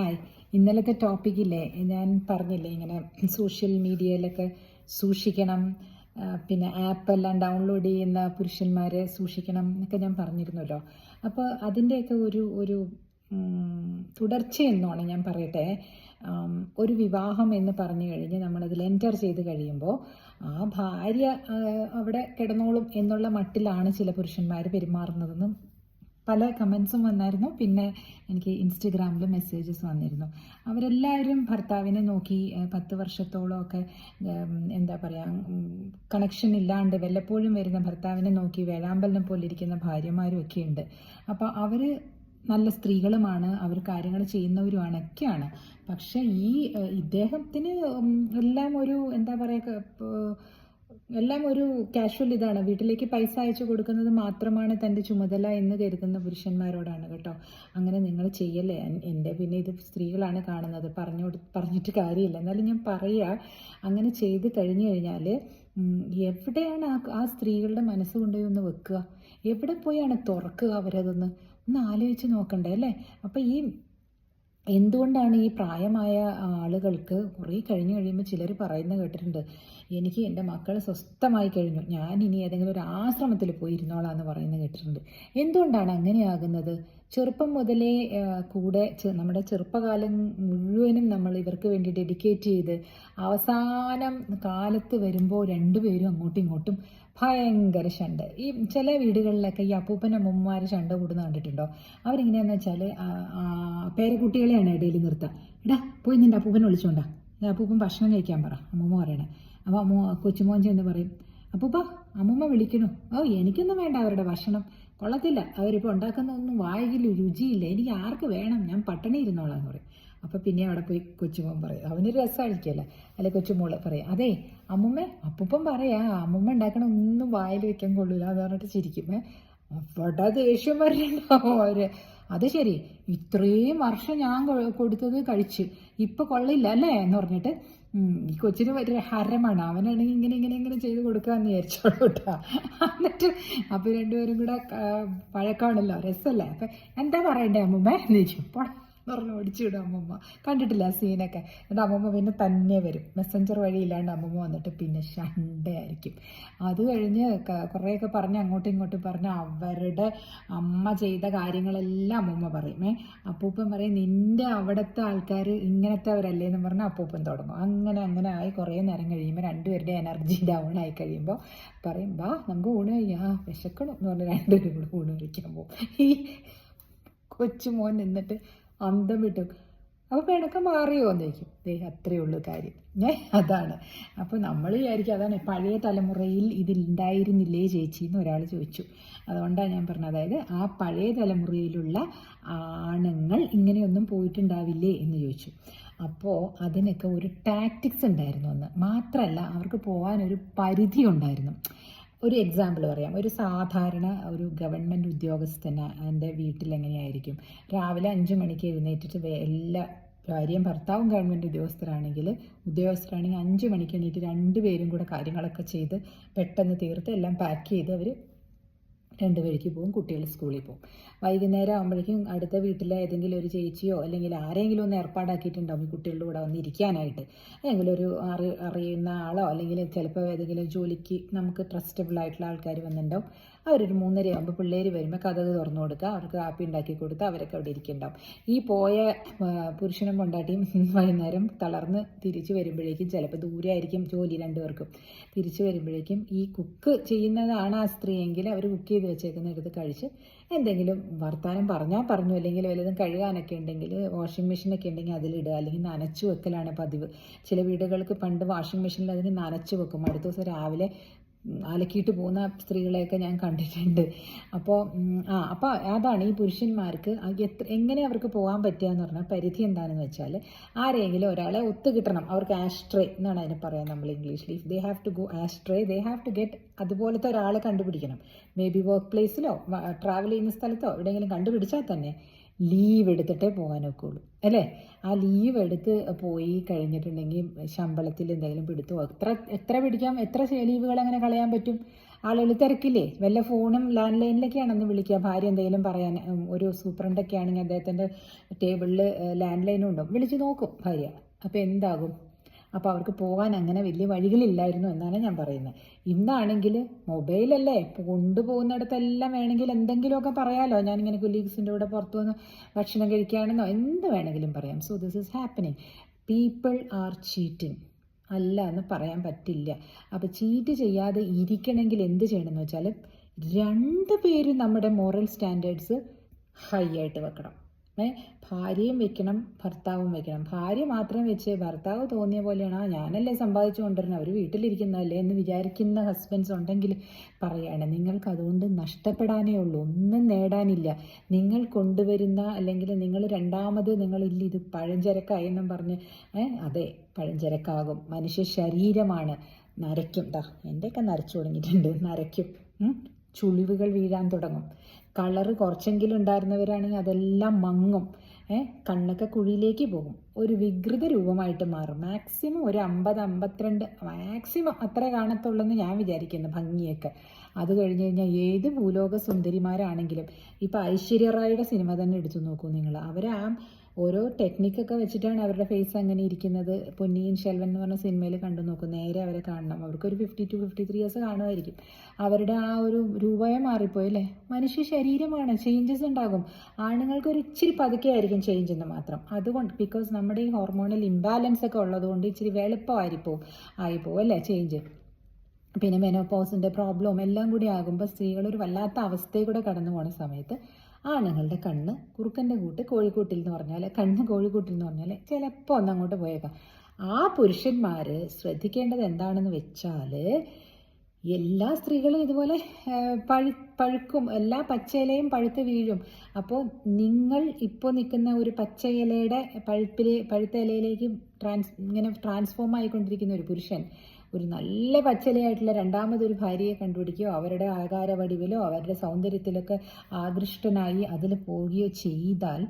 Hi. ഇന്നലത്തെ ടോപ്പിക്കില്ലേ ഞാൻ പറഞ്ഞില്ലേ ഇങ്ങനെ സോഷ്യൽ മീഡിയയിലൊക്കെ സൂക്ഷിക്കണം പിന്നെ ആപ്പ് എല്ലാം ഡൗൺലോഡ് ചെയ്യുന്ന പുരുഷന്മാരെ സൂക്ഷിക്കണം എന്നൊക്കെ ഞാൻ പറഞ്ഞിരുന്നല്ലോ. അപ്പോൾ അതിന്റെയൊക്കെ ഒരു ഒരു തുടർച്ചയെന്നോണം ഞാൻ പറയട്ടെ. ഒരു വിവാഹം എന്ന് പറഞ്ഞു കഴിഞ്ഞ് നമ്മളതിൽ എന്റർ ചെയ്ത് കഴിയുമ്പോൾ ആ ഭാര്യ അവിടെ കിടന്നോളും എന്നുള്ള മട്ടിലാണ് ചില പുരുഷന്മാർ പെരുമാറുന്നതെന്നും പല കമൻസും വന്നായിരുന്നു. പിന്നെ എനിക്ക് ഇൻസ്റ്റഗ്രാമിൽ മെസ്സേജസ് വന്നിരുന്നു. അവരെല്ലാവരും ഭർത്താവിനെ നോക്കി പത്ത് വർഷത്തോളമൊക്കെ എന്താ പറയുക കണക്ഷൻ ഇല്ലാണ്ട് വല്ലപ്പോഴും വരുന്ന ഭർത്താവിനെ നോക്കി വേഴാമ്പലിനെ പോലെ ഇരിക്കുന്ന ഭാര്യമാരും ഒക്കെ ഉണ്ട്. അപ്പോൾ അവർ നല്ല സ്ത്രീകളുമാണ് അവർ കാര്യങ്ങൾ ചെയ്യുന്നവരുമാണ് ഒക്കെയാണ് പക്ഷേ ഈ ഇദ്ദേഹത്തിന് എല്ലാം ഒരു എന്താ പറയുക എല്ലാം ഒരു കാഷ്വൽ ഇതാണ്. വീട്ടിലേക്ക് പൈസ അയച്ചു കൊടുക്കുന്നത് മാത്രമാണ് തന്റെ ചുമതല എന്ന് കരുതുന്ന പുരുഷന്മാരോടാണ് കേട്ടോ. അങ്ങനെ നിങ്ങൾ ചെയ്യല്ലേ? എൻ- എന്റെ പിന്നെ ഇത് സ്ത്രീകളാണ് കാണുന്നത്. പറഞ്ഞു പറഞ്ഞിട്ട് കാര്യമില്ല. എന്നാലും ഞാൻ പറയുക അങ്ങനെ ചെയ്ത് കഴിഞ്ഞു കഴിഞ്ഞാൽ എവിടെയാണ് ആ ആ സ്ത്രീകളുടെ മനസ്സ് കൊണ്ടുപോയി ഒന്ന് വെക്കുക? എവിടെ പോയാണ് തുറക്കുക അവരതൊന്ന്? ഒന്ന് ആലോചിച്ച് നോക്കണ്ടേ അല്ലേ? അപ്പം ഈ എന്തുകൊണ്ടാണ് ഈ പ്രായമായ ആളുകൾക്ക് കുറേ കഴിഞ്ഞു കഴിയുമ്പോൾ ചിലർ പറയുന്നത് കേട്ടിട്ടുണ്ട് എനിക്ക് എന്റെ മക്കൾ സ്വസ്ഥമായി കഴിഞ്ഞു. ഞാൻ ഇനി ഏതെങ്കിലും ഒരു ആശ്രമത്തിൽ പോയി ഇരുന്നോളാം എന്ന് പറയുന്നത് കേട്ടിട്ടുണ്ട്. എന്തുകൊണ്ടാണ് അങ്ങനെയാകുന്നത്? ചെറുപ്പം മുതലേ കൂടെ നമ്മുടെ ചെറുപ്പകാലം മുഴുവനും നമ്മൾ ഇവർക്ക് വേണ്ടി ഡെഡിക്കേറ്റ് ചെയ്ത് അവസാനം കാലത്ത് വരുമ്പോൾ രണ്ടുപേരും അങ്ങോട്ടും ഇങ്ങോട്ടും ഭയങ്കര ഷണ്ട് ഈ ചില വീടുകളിലൊക്കെ ഈ അപ്പൂപ്പൻ അമ്മൂമ്മമാർ ശണ്ട കൂടുന്ന കണ്ടിട്ടുണ്ടോ? അവരെങ്ങനെയാണെന്ന് വെച്ചാൽ പേരക്കുട്ടികളെയാണ് ഇടയിൽ നിർത്തുക എടാ പോയി നിന്റെ അപ്പൂപ്പനെ വിളിച്ചോണ്ടാ. അപ്പൂപ്പൻ ഭക്ഷണം കഴിക്കാൻ പറ. അമ്മൂമ്മ പറയണേ. അപ്പോൾ മോ കൊച്ചുമോൻ ചെന്ന് പറയും അപ്പൂപ്പ അമ്മൂമ്മ വിളിക്കണു. ഓ എനിക്കൊന്നും വേണ്ട അവരുടെ ഭക്ഷണം. കൊള്ളത്തില്ല. അവരിപ്പോൾ ഉണ്ടാക്കുന്ന ഒന്നും വായിൽ രുചിയില്ല. എനിക്ക് ആർക്ക് വേണം? ഞാൻ പട്ടണി ഇരുന്നോളാം എന്ന് പറയും. അപ്പോൾ പിന്നെ അവിടെ പോയി കൊച്ചുമോൻ പറയും അവനൊരു രസമായിരിക്കുമല്ലോ അല്ലെ കൊച്ചുമോൾ പറയും അതെ അമ്മുമ്മ അപ്പൂപ്പൻ പറയാ അമ്മുമ്മ ഉണ്ടാക്കണ ഒന്നും വായിൽ വെക്കാൻ കൊള്ളില്ല അത് പറഞ്ഞിട്ട് ചിരിക്കും. അവിടെ ദേഷ്യം വരണുണ്ടാവും അവർ? അത് ശരി. ഇത്രയും വർഷം ഞാൻ കൊടുത്തത് കഴിച്ച് ഇപ്പൊ കൊള്ളില്ല അല്ലേ എന്ന് പറഞ്ഞിട്ട് ഈ കൊച്ചിന് വലിയ ഹരമാണ്. അവനാണെങ്കിൽ ഇങ്ങനെ ഇങ്ങനെ ഇങ്ങനെ ചെയ്ത് കൊടുക്കാന്ന് വിചാരിച്ചോളൂ കേട്ടോ എന്നിട്ട് അപ്പൊ രണ്ടുപേരും കൂടെ പഴക്കമാണല്ലോ. രസമല്ലേ അപ്പൊ എന്താ പറയണ്ടേ അമ്മൂമ്മ? എന്ന് ചോദിച്ചു എന്ന് പറഞ്ഞ് ഓടിച്ചുവിടും അമ്മമ്മ. കണ്ടിട്ടില്ല സീനൊക്കെ എന്നിട്ട് അമ്മമ്മ പിന്നെ തന്നെ വരും. മെസ്സഞ്ചർ വഴി ഇല്ലാണ്ട് അമ്മമ്മ വന്നിട്ട് പിന്നെ ഷണ്ടയായിരിക്കും അത് കഴിഞ്ഞ് കുറേയൊക്കെ പറഞ്ഞ് അങ്ങോട്ടും ഇങ്ങോട്ടും പറഞ്ഞ് അവരുടെ അമ്മ ചെയ്ത കാര്യങ്ങളെല്ലാം അമ്മമ്മ പറയും. ഏ അപ്പൂപ്പൻ പറയും നിന്റെ അവിടുത്തെ ആൾക്കാർ ഇങ്ങനത്തെവരല്ലേ? എന്ന് പറഞ്ഞാൽ അപ്പൂപ്പൻ തുടങ്ങും. അങ്ങനെ അങ്ങനെ ആയി കുറേ നേരം കഴിയുമ്പോൾ രണ്ടുപേരുടെ എനർജി ഡൗൺ ആയി കഴിയുമ്പോൾ പറയും വാ നമുക്ക് ഊണ് കഴിയാ വിശക്കണം എന്ന് പറഞ്ഞ് രണ്ടുപേരും കൂടെ ഊണ് കഴിക്കാൻ പോകും ഈ കൊച്ചുമോൻ നിന്നിട്ട് അന്തം വിട്ടു. അപ്പോൾ പിണക്കം മാറിയോ എന്ന് ദേ അത്രയേ ഉള്ളൂ കാര്യം. ഏ അതാണ്. അപ്പോൾ നമ്മൾ വിചാരിക്കും അതാണ് പഴയ തലമുറയിൽ ഇതിലുണ്ടായിരുന്നില്ലേ ചേച്ചി എന്ന് ഒരാൾ ചോദിച്ചു. അതുകൊണ്ടാണ് ഞാൻ പറഞ്ഞത്. അതായത് ആ പഴയ തലമുറയിലുള്ള ആണുങ്ങൾ ഇങ്ങനെയൊന്നും പോയിട്ടുണ്ടാവില്ലേ എന്ന് ചോദിച്ചു. അപ്പോൾ അതിനൊക്കെ ഒരു ടാക്ടിക്സ് ഉണ്ടായിരുന്നു അന്ന്. മാത്രമല്ല അവർക്ക് പോകാനൊരു പരിധി ഉണ്ടായിരുന്നു. ഒരു എക്സാമ്പിൾ പറയാം. ഒരു സാധാരണ ഒരു ഗവൺമെന്റ് ഉദ്യോഗസ്ഥന് എന്റെ വീട്ടിൽ എങ്ങനെയായിരിക്കും? രാവിലെ അഞ്ച് മണിക്ക് എഴുന്നേറ്റിട്ട് എല്ലാ ഭാര്യയും ഭർത്താവും ഗവൺമെന്റ് ഉദ്യോഗസ്ഥരാണെങ്കിൽ ഉദ്യോഗസ്ഥരാണെങ്കിൽ അഞ്ച് മണിക്ക് എണീറ്റ് രണ്ടുപേരും കൂടെ കാര്യങ്ങളൊക്കെ ചെയ്ത് പെട്ടെന്ന് തീർത്ത് എല്ലാം പാക്ക് ചെയ്ത് അവർ രണ്ട് വഴിക്ക് പോകും കുട്ടികൾ സ്കൂളിൽ പോകും. വൈകുന്നേരം ആകുമ്പോഴേക്കും അടുത്ത വീട്ടിലെ ഏതെങ്കിലും ഒരു ചേച്ചിയോ അല്ലെങ്കിൽ ആരെങ്കിലും ഒന്ന് ഏർപ്പാടാക്കിയിട്ടുണ്ടാവും ഈ കുട്ടികളുടെ കൂടെ വന്ന് ഇരിക്കാനായിട്ട്. ഏതെങ്കിലും ഒരു അറി അറിയുന്ന ആളോ അല്ലെങ്കിൽ ചിലപ്പോൾ ഏതെങ്കിലും ജോലിക്ക് നമുക്ക് ട്രസ്റ്റബിൾ ആയിട്ടുള്ള ആൾക്കാർ വന്നിട്ടുണ്ടാവും. അവരൊരു മൂന്നര ആകുമ്പോൾ പിള്ളേർ വരുമ്പോൾ കഥക് തുറന്നു കൊടുക്കുക അവർക്ക് കാപ്പി ഉണ്ടാക്കി കൊടുത്ത് അവരൊക്കെ അവിടെ ഇരിക്കുന്നുണ്ടാവും. ഈ പോയ പുരുഷനും കൊണ്ടാട്ടിയും വൈകുന്നേരം തളർന്ന് തിരിച്ചു വരുമ്പോഴേക്കും ചിലപ്പോൾ ദൂരെ ആയിരിക്കും ജോലി രണ്ടുപേർക്കും. തിരിച്ചു വരുമ്പോഴേക്കും ഈ കുക്ക് ചെയ്യുന്നതാണ് ആ സ്ത്രീയെങ്കിൽ അവർ കുക്ക് ചെയ്ത് വെച്ചേക്കുന്ന എടുത്ത് കഴിച്ച് എന്തെങ്കിലും വർത്താനം പറഞ്ഞാൽ പറഞ്ഞു. അല്ലെങ്കിൽ വലുതും കഴുകാനൊക്കെ ഉണ്ടെങ്കിൽ വാഷിംഗ് മെഷീനൊക്കെ ഉണ്ടെങ്കിൽ അതിലിടുക അല്ലെങ്കിൽ നനച്ചു വെക്കലാണ് പതിവ്. ചില വീടുകൾക്ക് പണ്ട് വാഷിംഗ് മെഷീനിൽ അതിന് നനച്ചു വെക്കും. അടുത്ത ദിവസം രാവിലെ അലക്കിയിട്ട് പോകുന്ന സ്ത്രീകളെയൊക്കെ ഞാൻ കണ്ടിട്ടുണ്ട്. അപ്പോൾ ആ അപ്പോൾ അതാണ് ഈ പുരുഷന്മാർക്ക് എത്ര എങ്ങനെ അവർക്ക് പോകാൻ പറ്റുക എന്ന് പറഞ്ഞാൽ പരിധി എന്താണെന്ന് വെച്ചാൽ ആരെങ്കിലും ഒരാളെ ഒത്തുകിട്ടണം. അവർക്ക് ആസ്ട്രേ എന്നാണ് അതിനെ പറയാൻ നമ്മൾ ഇംഗ്ലീഷിൽ if they have to go astray they have to get അതുപോലത്തെ ഒരാളെ കണ്ടുപിടിക്കണം. മേ ബി വർക്ക് പ്ലേസിലോ ട്രാവൽ ചെയ്യുന്ന സ്ഥലത്തോ എവിടെയെങ്കിലും കണ്ടുപിടിച്ചാൽ തന്നെ ലീവ് എടുത്തിട്ടേ പോകാൻ ഒക്കുള്ളൂ അല്ലേ? ആ ലീവ് എടുത്ത് പോയി കഴിഞ്ഞിട്ടുണ്ടെങ്കിൽ ശമ്പളത്തിൽ എന്തെങ്കിലും പിടുത്തോ? എത്ര എത്ര പിടിക്കാം? എത്ര ലീവുകൾ അങ്ങനെ കളയാൻ പറ്റും? ആളുകൾ തിരക്കില്ലേ? വല്ല ഫോണും ലാൻഡ് ലൈനിലൊക്കെയാണെന്ന് വിളിക്കുക. ഭാര്യ എന്തെങ്കിലും പറയാൻ ഒരു സൂപ്രണ്ടൊക്കെ ആണെങ്കിൽ അദ്ദേഹത്തിന്റെ ടേബിളിൽ ലാൻഡ് ലൈനും ഉണ്ടാവും. വിളിച്ച് നോക്കും ഭാര്യ. അപ്പോൾ എന്താകും? അപ്പോൾ അവർക്ക് പോകാൻ അങ്ങനെ വലിയ വഴികളില്ലായിരുന്നു എന്നാണ് ഞാൻ പറയുന്നത്. ഇന്നാണെങ്കിൽ മൊബൈലല്ലേ കൊണ്ടുപോകുന്നിടത്തെല്ലാം വേണമെങ്കിൽ എന്തെങ്കിലുമൊക്കെ പറയാലോ. ഞാനിങ്ങനെ കൊലീഗ്സിന്റെ കൂടെ പുറത്തു വന്ന് ഭക്ഷണം കഴിക്കുകയാണെന്നോ എന്ത് വേണമെങ്കിലും പറയാം. So this is happening people are cheating അല്ല എന്ന് പറയാൻ പറ്റില്ല. അപ്പോൾ ചീറ്റ് ചെയ്യാതെ ഇരിക്കണമെങ്കിൽ എന്ത് ചെയ്യണം എന്ന് വെച്ചാൽ രണ്ട് പേരും നമ്മുടെ മോറൽ സ്റ്റാൻഡേർഡ്സ് ഹൈ ആയിട്ട് വെക്കണം. ഭാര്യയും വെക്കണം ഭർത്താവും വെക്കണം. ഭാര്യ മാത്രം വെച്ച് ഭർത്താവ് തോന്നിയ പോലെയാണ്. ഞാനല്ലേ സമ്പാദിച്ചു കൊണ്ടുവരണം അവർ വീട്ടിലിരിക്കുന്നതല്ലേ എന്ന് വിചാരിക്കുന്ന ഹസ്ബൻഡ്സ് ഉണ്ടെങ്കിൽ പറയാണ് നിങ്ങൾക്ക് അതുകൊണ്ട് നഷ്ടപ്പെടാനേ ഉള്ളൂ ഒന്നും നേടാനില്ല. നിങ്ങൾ കൊണ്ടുവരുന്ന അല്ലെങ്കിൽ നിങ്ങൾ രണ്ടാമത് നിങ്ങളില്ല ഇത് പഴഞ്ചരക്കായി എന്നും പറഞ്ഞ് അതെ പഴഞ്ചരക്കാകും. മനുഷ്യ ശരീരമാണ്. നരയ്ക്കും. ദാ എന്റെയൊക്കെ നരച്ചു തുടങ്ങിയിട്ടുണ്ട്. നരയ്ക്കും. ചുളിവുകൾ വീഴാൻ തുടങ്ങും. കളറ് കുറച്ചെങ്കിലും ഉണ്ടായിരുന്നവരാണെങ്കിൽ അതെല്ലാം മങ്ങും. ഏഹ് കണ്ണൊക്കെ കുഴിയിലേക്ക് പോകും. ഒരു വികൃത രൂപമായിട്ട് മാറും. മാക്സിമം ഒരു അമ്പത് അമ്പത്തിരണ്ട് മാക്സിമം അത്ര കാണത്തുള്ളെന്ന് ഞാൻ വിചാരിക്കുന്നു ഭംഗിയൊക്കെ. അത് കഴിഞ്ഞ് കഴിഞ്ഞാൽ ഏത് ഭൂലോക സുന്ദരിമാരാണെങ്കിലും ഇപ്പം ഐശ്വര്യ റായുടെ സിനിമ തന്നെ എടുത്തു നോക്കൂ നിങ്ങൾ. അവർ ആ ഓരോ ടെക്നിക്കൊക്കെ വെച്ചിട്ടാണ് അവരുടെ ഫേസ് അങ്ങനെ ഇരിക്കുന്നത്. പൊന്നിയിൻ ശെൽവൻ എന്ന് പറഞ്ഞ സിനിമയിൽ കണ്ടു നോക്കും. നേരെ അവരെ കാണണം. അവർക്കൊരു fifty to fifty three years കാണുമായിരിക്കും. അവരുടെ ആ ഒരു രൂപയെ മാറിപ്പോയി അല്ലേ? മനുഷ്യ ശരീരമാണ്. ചേഞ്ചസ് ഉണ്ടാകും. ആണുങ്ങൾക്ക് ഒരു ഇച്ചിരി പതുക്കെ ആയിരിക്കും ചേഞ്ച് എന്ന് മാത്രം. അതുകൊണ്ട് ബിക്കോസ് നമ്മുടെ ഈ ഹോർമോണൽ ഇംബാലൻസ് ഒക്കെ ഉള്ളതുകൊണ്ട് ഇച്ചിരി വെളുപ്പമായിപ്പോവും ആയിപ്പോവും അല്ലേ ചേഞ്ച് പിന്നെ മെനോപോസിന്റെ പ്രോബ്ലവും എല്ലാം കൂടി ആകുമ്പോൾ സ്ത്രീകൾ ഒരു വല്ലാത്ത അവസ്ഥയിൽ കൂടെ കടന്നു പോകുന്ന സമയത്ത് ആണുങ്ങളുടെ കണ്ണ് കുറുക്കന്റെ കൂട്ട് കോഴിക്കൂട്ടിൽ എന്ന് പറഞ്ഞാൽ കണ്ണ് കോഴിക്കൂട്ടിൽ എന്ന് പറഞ്ഞാൽ ചിലപ്പോൾ ഒന്ന് അങ്ങോട്ട് പോയേക്കാം. ആ പുരുഷന്മാർ ശ്രദ്ധിക്കേണ്ടത് എന്താണെന്ന് വെച്ചാൽ എല്ലാ സ്ത്രീകളും ഇതുപോലെ പഴു പഴുക്കും എല്ലാ പച്ചയിലയും പഴുത്ത് വീഴും. അപ്പോൾ നിങ്ങൾ ഇപ്പോൾ നിൽക്കുന്ന ഒരു പച്ച ഇലയുടെ പഴുപ്പിലെ പഴുത്ത ഇലയിലേക്ക് ട്രാൻസ് ഇങ്ങനെ ട്രാൻസ്ഫോം ആയിക്കൊണ്ടിരിക്കുന്ന ഒരു പുരുഷൻ ഒരു നല്ല പച്ചലയായിട്ടുള്ള രണ്ടാമതൊരു ഭാര്യയെ കണ്ടുപിടിക്കുകയോ അവരുടെ ആകാര വടിവിലോ അവരുടെ സൗന്ദര്യത്തിലൊക്കെ ആകൃഷ്ടനായി അതിൽ പോവുകയോ ചെയ്താൽ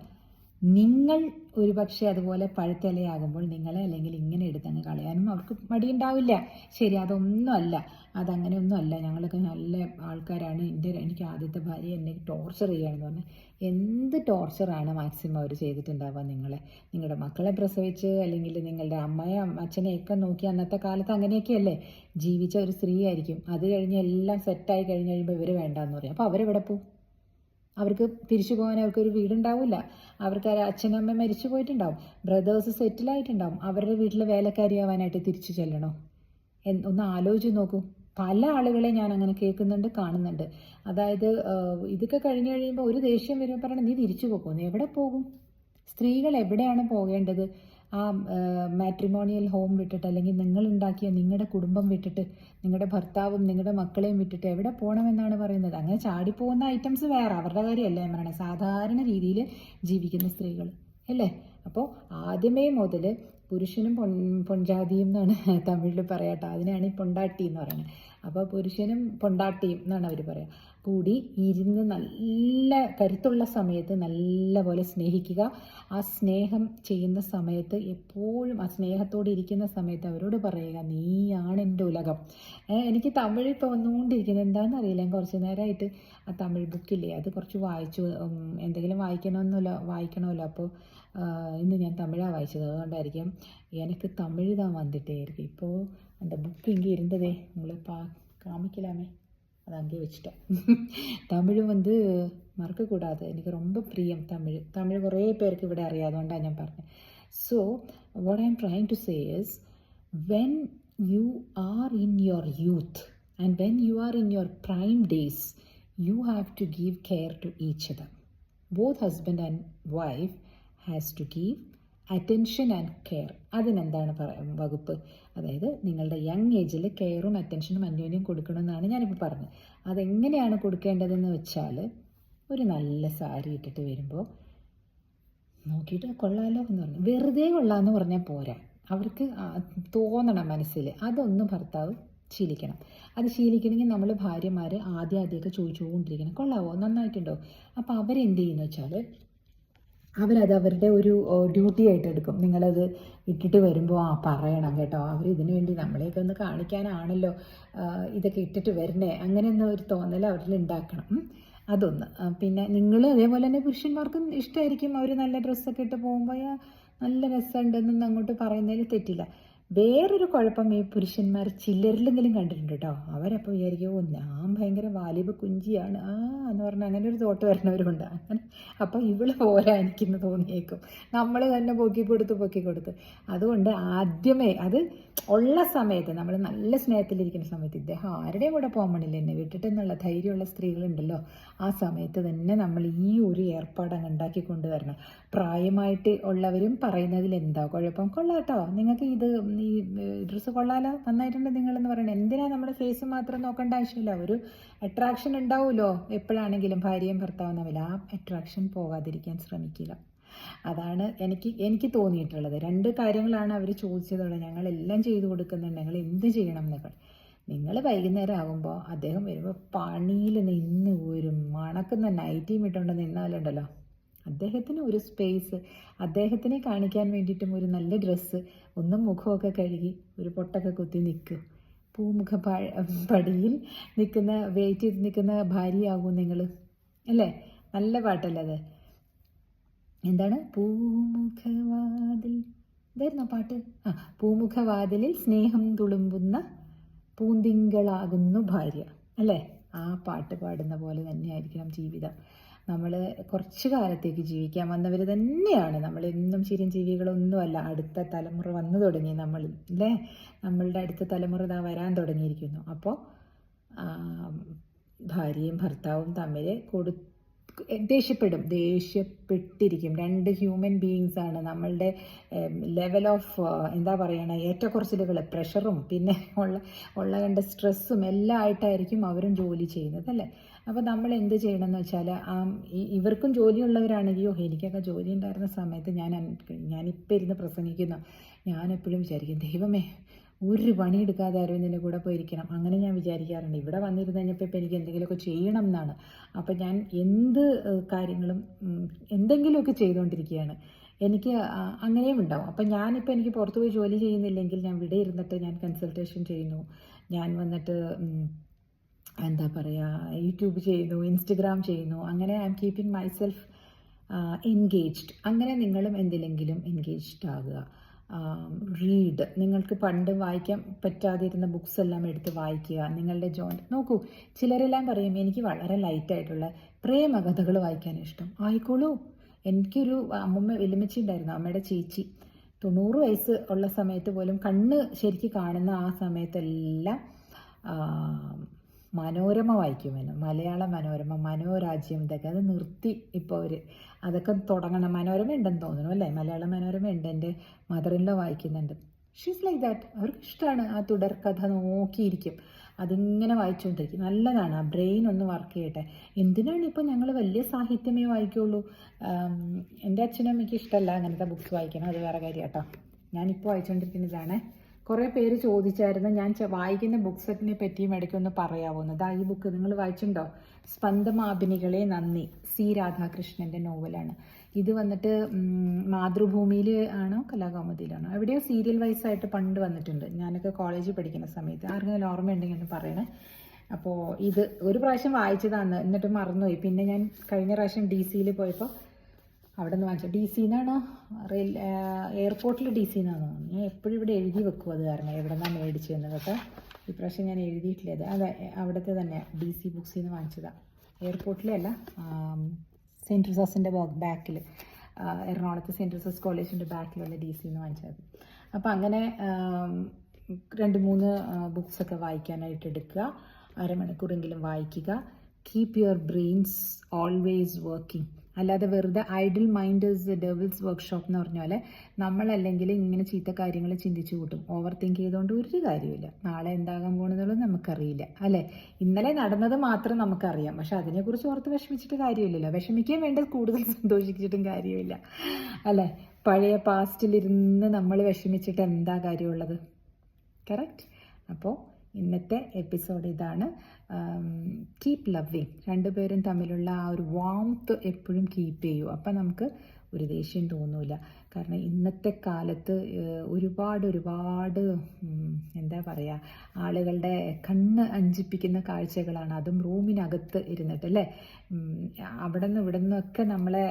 നിങ്ങൾ ഒരു പക്ഷേ അതുപോലെ പഴുത്തലയാകുമ്പോൾ നിങ്ങളെ അല്ലെങ്കിൽ ഇങ്ങനെ എടുത്തങ്ങ് കളയാനും അവർക്ക് മടിയുണ്ടാവില്ല. ശരി അതൊന്നുമല്ല അതങ്ങനെയൊന്നും അല്ല. ഞങ്ങളൊക്കെ നല്ല ആൾക്കാരാണ്. എന്റെ എനിക്ക് ആദ്യത്തെ ഭാര്യ എന്നെ ടോർച്ചർ ചെയ്യുകയാണെന്ന് പറഞ്ഞാൽ എന്ത് ടോർച്ചറാണ് മാക്സിമം അവർ ചെയ്തിട്ടുണ്ടാവുക നിങ്ങളെ? നിങ്ങളുടെ മക്കളെ പ്രസവിച്ച് അല്ലെങ്കിൽ നിങ്ങളുടെ അമ്മയെ അച്ഛനെയൊക്കെ നോക്കി അന്നത്തെ കാലത്ത് അങ്ങനെയൊക്കെയല്ലേ? ജീവിച്ച ഒരു സ്ത്രീ ആയിരിക്കും അത് കഴിഞ്ഞ് എല്ലാം സെറ്റായി കഴിഞ്ഞ് കഴിയുമ്പോൾ ഇവർ വേണ്ടാന്ന് പറയും. അപ്പോൾ അവരെവിടെ പോകും അവർക്ക് തിരിച്ചു പോകാൻ അവർക്കൊരു വീടുണ്ടാവില്ല അവർക്ക് അച്ഛനമ്മ മരിച്ചു പോയിട്ടുണ്ടാവും. ബ്രദേഴ്സ് സെറ്റിലായിട്ടുണ്ടാവും അവരുടെ വീട്ടിൽ വേലക്കാരിയാവാനായിട്ട് തിരിച്ചു ചെല്ലണോ. ഒന്ന് ആലോചിച്ച് നോക്കൂ. പല ആളുകളെ ഞാൻ അങ്ങനെ കേൾക്കുന്നുണ്ട് കാണുന്നുണ്ട്. അതായത് ഇതൊക്കെ കഴിഞ്ഞു കഴിയുമ്പോൾ ഒരു ദേഷ്യം വരുമ്പോൾ പറയണം നീ തിരിച്ചു പോകും എവിടെ പോകും? സ്ത്രീകൾ എവിടെയാണ് പോകേണ്ടത്? ആ മാട്രിമോണിയൽ ഹോം വിട്ടിട്ട് അല്ലെങ്കിൽ നിങ്ങൾ ഉണ്ടാക്കിയ നിങ്ങളുടെ കുടുംബം വിട്ടിട്ട് നിങ്ങളുടെ ഭർത്താവും നിങ്ങളുടെ മക്കളെയും വിട്ടിട്ട് എവിടെ പോകണമെന്നാണ് പറയുന്നത്? അങ്ങനെ ചാടിപ്പോകുന്ന ഐറ്റംസ് വേറെ അവരുടെ കാര്യമല്ല ഞാൻ പറയണത് സാധാരണ രീതിയിൽ ജീവിക്കുന്ന സ്ത്രീകൾ അല്ലേ? അപ്പോൾ ആദ്യമേ മുതൽ പുരുഷനും പൊൻ പൊൺജാതിയും എന്നാണ് തമിഴിൽ പറയാട്ടോ അതിനാണ് ഈ പൊണ്ടാട്ടി എന്ന് പറയുന്നത്. അപ്പോൾ പുരുഷനും പൊണ്ടാട്ടിയും എന്നാണ് അവർ പറയുക കൂടി ഇരുന്ന് നല്ല കരുത്തുള്ള സമയത്ത് നല്ലപോലെ സ്നേഹിക്കുക ആ സ്നേഹം ചെയ്യുന്ന സമയത്ത് എപ്പോഴും ആ സ്നേഹത്തോടെ ഇരിക്കുന്ന സമയത്ത് അവരോട് പറയുക നീയാണ് എൻ്റെ ഉലകം ഏ, എനിക്ക് തമിഴ് ഇപ്പോൾ വന്നുകൊണ്ടിരിക്കുന്നത് എന്താണെന്ന് അറിയില്ല ഞാൻ കുറച്ച് നേരമായിട്ട് ആ തമിഴ് ബുക്കില്ലേ അത് കുറച്ച് വായിച്ചു ഉം, എന്തെങ്കിലും വായിക്കണമെന്നല്ലോ വായിക്കണമല്ലോ അപ്പോൾ ആ, ഇന്ന് ഞാൻ തമിഴാണ് വായിച്ചത് അതുകൊണ്ടായിരിക്കും എനിക്ക് തമിഴ് தான் வந்துட்டே இருக்கு இப்போது அந்த புக் இங்கே இருந்ததே உங்களை பா காமிக்கலாமே அதை அங்கேயே வச்சுட்டேன் தமிழும் வந்து മറക്കക്കൂടാതെ എനിക്ക് ரொம்ப പ്രിയം തമിഴ് തമിഴ് കുറേ പേർക്ക് ഇവിടെ അറിയാം അതുകൊണ്ടാണ് ഞാൻ പറഞ്ഞത് so what I'm trying to say is when you are in your youth and when you are in your prime days you have to give care to each other both husband and wife has to give attention and care അതിനെന്താണ് പറയുന്നത് വകുപ്പ്? അതായത് നിങ്ങളുടെ young ഏജിൽ കെയറും അറ്റൻഷനും അന്യോന്യം കൊടുക്കണമെന്നാണ് ഞാനിപ്പോൾ പറഞ്ഞത്. അതെങ്ങനെയാണ് കൊടുക്കേണ്ടതെന്ന് വെച്ചാൽ ഒരു നല്ല സാരി ഇട്ടിട്ട് വരുമ്പോൾ നോക്കിയിട്ട് കൊള്ളാലോ എന്ന് പറഞ്ഞു. വെറുതെ കൊള്ളാമെന്ന് പറഞ്ഞാൽ പോരാ. അവർക്ക് തോന്നണം മനസ്സിൽ അതൊന്നും ഭർത്താവ് ശീലിക്കണം. അത് ശീലിക്കണമെങ്കിൽ നമ്മൾ ഭാര്യമാർ ആദ്യം ആദ്യമൊക്കെ ചോദിച്ചുകൊണ്ടിരിക്കണം. കൊള്ളാവോ? നന്നായിട്ടുണ്ടോ? അപ്പോൾ അവരെന്ത് ചെയ്യുന്നു വെച്ചാൽ അവരത് അവരുടെ ഒരു ഡ്യൂട്ടി ആയിട്ട് എടുക്കും. നിങ്ങളത് ഇട്ടിട്ട് വരുമ്പോൾ ആ പറയണം കേട്ടോ. അവർ ഇതിനു വേണ്ടി നമ്മളെയൊക്കെ ഒന്ന് കാണിക്കാനാണല്ലോ ഇതൊക്കെ ഇട്ടിട്ട് വരണേ. അങ്ങനെയൊന്നും ഒരു തോന്നൽ അവരിൽ ഉണ്ടാക്കണം. അതൊന്ന്. പിന്നെ നിങ്ങൾ അതേപോലെ തന്നെ പുരുഷന്മാർക്കും ഇഷ്ടമായിരിക്കും അവർ നല്ല ഡ്രസ്സൊക്കെ ഇട്ട് പോകുമ്പോൾ "ആ, നല്ല രസമുണ്ടെന്നൊന്നും അങ്ങോട്ട് പറയുന്നതിൽ തെറ്റില്ല. വേറൊരു കുഴപ്പം ഈ പുരുഷന്മാർ ചില്ലരിലെങ്കിലും കണ്ടിട്ടുണ്ട് കേട്ടോ അവരപ്പോൾ വിചാരിക്കും ഓ ഞാൻ ഭയങ്കര വാലിബ് കുഞ്ചിയാണ്. ആ എന്ന് പറഞ്ഞാൽ അങ്ങനെ ഒരു തോട്ട് വരുന്നവരുണ്ട്. അങ്ങനെ അപ്പോൾ പോരാ എനിക്കിന്ന് തോന്നിയേക്കും. നമ്മൾ തന്നെ പൊക്കി കൊടുത്ത് പൊക്കി കൊടുത്ത്. അതുകൊണ്ട് ആദ്യമേ അത് ഉള്ള സമയത്ത് നമ്മൾ നല്ല സ്നേഹത്തിലിരിക്കുന്ന സമയത്ത് ഇദ്ദേഹം ആരുടെയും കൂടെ പോകാൻ പണില്ല എന്നെ വിട്ടിട്ടെന്നുള്ള ധൈര്യമുള്ള സ്ത്രീകളുണ്ടല്ലോ. ആ സമയത്ത് തന്നെ നമ്മൾ ഈ ഒരു ഏർപ്പാട് അങ്ങ് ഉണ്ടാക്കി കൊണ്ടുവരണം പ്രായമായിട്ട് ഉള്ളവരും പറയുന്നതിൽ എന്താ കുഴപ്പം? കൊള്ളാട്ടോ. നിങ്ങൾക്ക് ഇത് ഈ ഡ്രസ്സ് കൊള്ളാലോ? നന്നായിട്ടുണ്ട് നിങ്ങളെന്ന് പറയണത് എന്തിനാ നമ്മുടെ ഫേസ് മാത്രം നോക്കേണ്ട ആവശ്യമില്ല. ഒരു അട്രാക്ഷൻ ഉണ്ടാവുമല്ലോ എപ്പോഴാണെങ്കിലും ഭാര്യയും ഭർത്താവും തമ്മിൽ. ആ അട്രാക്ഷൻ പോകാതിരിക്കാൻ ശ്രമിക്കുക. അതാണ് എനിക്ക് എനിക്ക് തോന്നിയിട്ടുള്ളത്. രണ്ട് കാര്യങ്ങളാണ് അവർ ചോദിച്ചതുള്ളത് ഞങ്ങളെല്ലാം ചെയ്തു കൊടുക്കുന്നുണ്ട്. ഞങ്ങൾ എന്ത് ചെയ്യണം എന്നൊക്കെ. നിങ്ങൾ വൈകുന്നേരം ആകുമ്പോൾ അദ്ദേഹം വരുമ്പോൾ പണിയിൽ നിന്ന് ഒരു മണക്കുന്ന നൈറ്റിയും ഇട്ടുകൊണ്ട് നിന്നാലുണ്ടല്ലോ അദ്ദേഹത്തിന് ഒരു സ്പേസ് അദ്ദേഹത്തിനെ കാണിക്കാൻ വേണ്ടിയിട്ടും ഒരു നല്ല ഡ്രസ്സ് ഒന്നും മുഖമൊക്കെ കഴുകി ഒരു പൊട്ടൊക്കെ കുത്തി നിൽക്കും. പൂമുഖ പടിയിൽ നിൽക്കുന്ന വെയിറ്റ് ചെയ്ത് നിൽക്കുന്ന ഭാര്യയാകും നിങ്ങൾ അല്ലേ? നല്ല പാട്ടല്ലേ അത്? എന്താണ്? പൂമുഖവാതിൽ എന്തായിരുന്നു പാട്ട്? ആ പൂമുഖവാതിലിൽ സ്നേഹം തുളുമ്പുന്ന പൂന്തിങ്കളാകുന്നു ഭാര്യ അല്ലേ? ആ പാട്ട് പാടുന്ന പോലെ തന്നെയായിരിക്കണം ജീവിതം. നമ്മൾ കുറച്ച് കാലത്തേക്ക് ജീവിക്കാൻ വന്നവർ തന്നെയാണ്. നമ്മൾ എന്നും ചിരഞ്ജീവികളൊന്നുമല്ല. അടുത്ത തലമുറ വന്നു തുടങ്ങി നമ്മൾ അല്ലേ നമ്മളുടെ അടുത്ത തലമുറ ഇതാ വരാൻ തുടങ്ങിയിരിക്കുന്നു. അപ്പോൾ ഭാര്യയും ഭർത്താവും തമ്മിൽ കൊടു ദേഷ്യപ്പെടും. ദേഷ്യപ്പെട്ടിരിക്കും. രണ്ട് ഹ്യൂമൻ ബീയിങ്സ് ആണ് നമ്മളുടെ ലെവൽ ഓഫ് എന്താ പറയണ? ഏറ്റക്കുറച്ചിലുകൾ പ്രഷറും പിന്നെ ഉള്ള ഉള്ള കണ്ട സ്ട്രെസ്സും എല്ലാം ആയിട്ടായിരിക്കും അവരും ജോലി ചെയ്യുന്നത് അല്ലേ? അപ്പോൾ നമ്മൾ എന്ത് ചെയ്യണം എന്ന് വെച്ചാൽ ആ ഇവർക്കും ജോലിയുള്ളവരാണെങ്കിൽ ഓ എനിക്കൊക്കെ ജോലി ഉണ്ടായിരുന്ന സമയത്ത് ഞാൻ ഞാനിപ്പോൾ ഇരുന്ന് പ്രസംഗിക്കുന്നു. ഞാൻ എപ്പോഴും വിചാരിക്കും ദൈവമേ ഒരു പണിയെടുക്കാതെ അരവിന്ദിന്റെ കൂടെ പോയിരിക്കണം. അങ്ങനെ ഞാൻ വിചാരിക്കാറുണ്ട്. ഇവിടെ വന്നിരുന്ന് കഴിഞ്ഞപ്പോൾ ഇപ്പം എനിക്ക് എന്തെങ്കിലുമൊക്കെ ചെയ്യണം എന്നാണ്. അപ്പം ഞാൻ എന്ത് കാര്യങ്ങളും എന്തെങ്കിലുമൊക്കെ ചെയ്തുകൊണ്ടിരിക്കുകയാണ്. എനിക്ക് അങ്ങനെയും ഉണ്ടാവും. അപ്പം ഞാനിപ്പോൾ എനിക്ക് പുറത്ത് പോയി ജോലി ചെയ്യുന്നില്ലെങ്കിൽ ഞാൻ ഇവിടെ ഇരുന്നിട്ട് ഞാൻ കൺസൾട്ടേഷൻ ചെയ്യുന്നു. ഞാൻ വന്നിട്ട് എന്താ പറയുക യൂട്യൂബ് ചെയ്യുന്നു ഇൻസ്റ്റഗ്രാം ചെയ്യുന്നു അങ്ങനെ I'm keeping myself engaged അങ്ങനെ നിങ്ങളും എന്തിലെങ്കിലും എൻഗേജ്ഡ് ആകുക. റീഡ് നിങ്ങൾക്ക് പണ്ട് വായിക്കാൻ പറ്റാതിരുന്ന ബുക്സ് എല്ലാം എടുത്ത് വായിക്കുക. നിങ്ങളുടെ ജോയിൻ നോക്കൂ ചിലരെല്ലാം പറയും എനിക്ക് വളരെ ലൈറ്റായിട്ടുള്ള പ്രേമകഥകൾ വായിക്കാൻ ഇഷ്ടം. ആയിക്കോളൂ. എനിക്കൊരു അമ്മമ്മ വിലമിച്ചി ഉണ്ടായിരുന്നു അമ്മയുടെ ചേച്ചി. തൊണ്ണൂറ് വയസ്സ് ഉള്ള സമയത്ത് പോലും കണ്ണ് ശരിക്ക് കാണുന്ന ആ സമയത്തെല്ലാം മനോരമ വായിക്കുമെന്ന് മലയാള മനോരമ മനോരാജ്യം ഇതൊക്കെ അത് നിർത്തി ഇപ്പോൾ അവർ അതൊക്കെ തുടങ്ങണം. മനോരമ ഉണ്ടെന്ന് തോന്നുന്നു അല്ലേ? മലയാള മനോരമ ഉണ്ട്. എന്റെ മദറിലോ വായിക്കുന്നുണ്ട്. ഷീസ് ലൈക്ക് ദാറ്റ് അവർക്ക് ഇഷ്ടമാണ് ആ തുടർക്കഥ നോക്കിയിരിക്കും. അതിങ്ങനെ വായിച്ചുകൊണ്ടിരിക്കും നല്ലതാണ്. ആ ബ്രെയിൻ ഒന്ന് വർക്ക് ചെയ്യട്ടെ. എന്തിനാണ് ഇപ്പോൾ ഞങ്ങൾ വലിയ സാഹിത്യമേ വായിക്കുള്ളൂ? എന്റെ അച്ഛനും അമ്മയ്ക്ക് ഇഷ്ടമല്ല അങ്ങനത്തെ ബുക്ക്സ് വായിക്കണം. അത് വേറെ കാര്യം കേട്ടോ. ഞാനിപ്പോൾ വായിച്ചുകൊണ്ടിരിക്കുന്നതാണ് കുറേ പേര് ചോദിച്ചായിരുന്നു ഞാൻ വായിക്കുന്ന ബുക്ക് സെറ്റിനെ പറ്റിയും ഇടയ്ക്കൊന്ന് പറയാമോ എന്ന് ദാ ഈ ബുക്ക് നിങ്ങൾ വായിച്ചിട്ടുണ്ടോ? സ്പന്ദമാപിനികളെ നന്ദി സി. രാധാകൃഷ്ണന്റെ നോവലാണ്. ഇത് വന്നിട്ട് മാതൃഭൂമിയിൽ ആണോ കലാകൗമുദിയിലാണോ? എവിടെയോ സീരിയൽ വൈസ് ആയിട്ട് പണ്ട് വന്നിട്ടുണ്ട്. ഞാനൊക്കെ കോളേജിൽ പഠിക്കുന്ന സമയത്ത്. ആർക്കെങ്കിലും ഓർമ്മയുണ്ടെങ്കിൽ ഒന്ന് പറയണേ. അപ്പോൾ ഇത് ഒരു പ്രാവശ്യം വായിച്ചതാണ്. എന്നിട്ട് മറന്നുപോയി. പിന്നെ ഞാൻ കഴിഞ്ഞ പ്രാവശ്യം ഡി സിയിൽ പോയപ്പോൾ അവിടെ നിന്ന് വാങ്ങിച്ചു. ഡി സിന്നാണോ റെയിൽ എയർപോർട്ടിൽ ഡി സിന്നാണോ ഞാൻ എപ്പോഴും ഇവിടെ എഴുതി വെക്കും അത് കാരണം എവിടെ നിന്നാണ് മേടിച്ചതെന്ന് കേട്ടോ ഇപ്രാവശ്യം ഞാൻ എഴുതിയിട്ടില്ല അത്. അതെ അവിടുത്തെ തന്നെ ഡി സി ബുക്സിൽ നിന്ന് വാങ്ങിച്ചതാണ് എയർപോർട്ടിലെ അല്ല സെന്റ് റിസോസിന്റെ ബാക്കിൽ എറണാകുളത്ത് സെന്റ് റിസോസ് കോളേജിന്റെ ബാക്കിലുള്ള ഡി സിന്ന് വാങ്ങിച്ചത്. അപ്പോൾ അങ്ങനെ രണ്ട് മൂന്ന് ബുക്സൊക്കെ വായിക്കാനായിട്ട് എടുക്കുക. അരമണിക്കൂറെങ്കിലും വായിക്കുക. Keep your brains always working. അല്ലാതെ വെറുതെ ഐഡിൽ മൈൻഡേഴ്സ് ഡെവിൾസ് വർക്ക്ഷോപ്പ് എന്ന് പറഞ്ഞ പോലെ നമ്മളല്ലെങ്കിൽ ഇങ്ങനെ ചീത്ത കാര്യങ്ങൾ ചിന്തിച്ചു കൂട്ടും. ഓവർ തിങ്ക് ചെയ്തുകൊണ്ട് ഒരു കാര്യമില്ല നാളെ എന്താകാൻ പോകണമെന്നുള്ളത് നമുക്കറിയില്ല അല്ലേ? ഇന്നലെ നടന്നത് മാത്രം നമുക്കറിയാം. പക്ഷെ അതിനെക്കുറിച്ച് ഓർത്ത് വിഷമിച്ചിട്ട് കാര്യമില്ലല്ലോ. വിഷമിക്കാൻ വേണ്ടത് കൂടുതൽ സന്തോഷിച്ചിട്ടും കാര്യമില്ല അല്ലേ? പഴയ പാസ്റ്റിലിരുന്ന് നമ്മൾ വിഷമിച്ചിട്ട് എന്താ കാര്യമുള്ളത്? കറക്റ്റ് അപ്പോൾ ഇന്നത്തെ എപ്പിസോഡ് ഇതാണ്. കീപ്പ് ലവിങ് രണ്ടുപേരും തമ്മിലുള്ള ആ ഒരു വാംത്ത് എപ്പോഴും കീപ്പ് ചെയ്യൂ. അപ്പം നമുക്ക് ഒരു ദേഷ്യം തോന്നൂല. കാരണം ഇന്നത്തെ കാലത്ത് ഒരുപാട് ഒരുപാട് എന്താ പറയുക ആളുകളുടെ കണ്ണ് അഞ്ചിപ്പിക്കുന്ന കാഴ്ചകളാണ് അതും റൂമിനകത്ത് ഇരുന്നിട്ട് അല്ലേ? അവിടെ നിന്ന് ഇവിടെ നിന്നൊക്കെ നമ്മളെ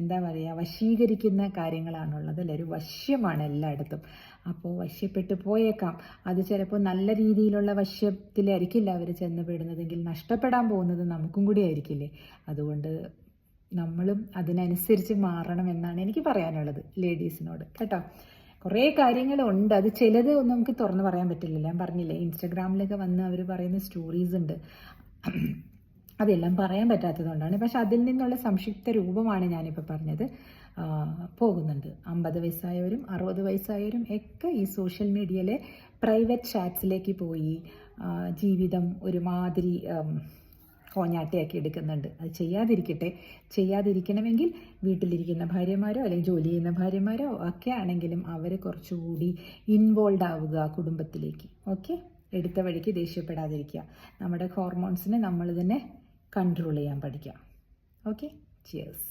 എന്താ പറയുക വശീകരിക്കുന്ന കാര്യങ്ങളാണുള്ളത് അല്ലേ? ഒരു വശ്യമാണ് എല്ലായിടത്തും. അപ്പോൾ വശ്യപ്പെട്ടു പോയേക്കാം. അത് ചിലപ്പോൾ നല്ല രീതിയിലുള്ള വശ്യത്തിലായിരിക്കില്ല അവർ ചെന്ന് പെടുന്നതെങ്കിൽ നഷ്ടപ്പെടാൻ പോകുന്നത് നമുക്കും കൂടി ആയിരിക്കില്ലേ? അതുകൊണ്ട് നമ്മളും അതിനനുസരിച്ച് മാറണം എന്നാണ് എനിക്ക് പറയാനുള്ളത് ലേഡീസിനോട്. കേട്ടോ? കുറേ കാര്യങ്ങളുണ്ട്. അത് ചിലത് ഒന്നും നമുക്ക് തുറന്നു പറയാൻ പറ്റില്ല ഞാൻ പറഞ്ഞില്ലേ ഇൻസ്റ്റഗ്രാമിലൊക്കെ വന്ന് അവർ പറയുന്ന സ്റ്റോറീസ് ഉണ്ട്. അതെല്ലാം പറയാൻ പറ്റാത്തതുകൊണ്ടാണ്. പക്ഷെ അതിൽ നിന്നുള്ള സംക്ഷിപ്ത രൂപമാണ് ഞാനിപ്പോൾ പറഞ്ഞത്. പോകുന്നുണ്ട്. അമ്പത് വയസ്സായവരും അറുപത് വയസ്സായവരും ഒക്കെ ഈ സോഷ്യൽ മീഡിയയിലെ പ്രൈവറ്റ് ചാറ്റ്സിലേക്ക് പോയി ജീവിതം ഒരുമാതിരി കോഞ്ഞാട്ടയാക്കി എടുക്കുന്നുണ്ട്. അത് ചെയ്യാതിരിക്കട്ടെ. ചെയ്യാതിരിക്കണമെങ്കിൽ വീട്ടിലിരിക്കുന്ന ഭാര്യമാരോ അല്ലെങ്കിൽ ജോലി ചെയ്യുന്ന ഭാര്യമാരോ ഒക്കെ ആണെങ്കിലും അവർ കുറച്ചുകൂടി ഇൻവോൾവ് ആവുക കുടുംബത്തിലേക്ക്. ഓക്കെ? എടുത്ത വഴിക്ക് ദേഷ്യപ്പെടാതിരിക്കുക. നമ്മുടെ ഹോർമോൺസിനെ നമ്മൾ തന്നെ കൺട്രോൾ ചെയ്യാൻ പഠിക്കുക. ഓക്കെ? ചിയേഴ്സ്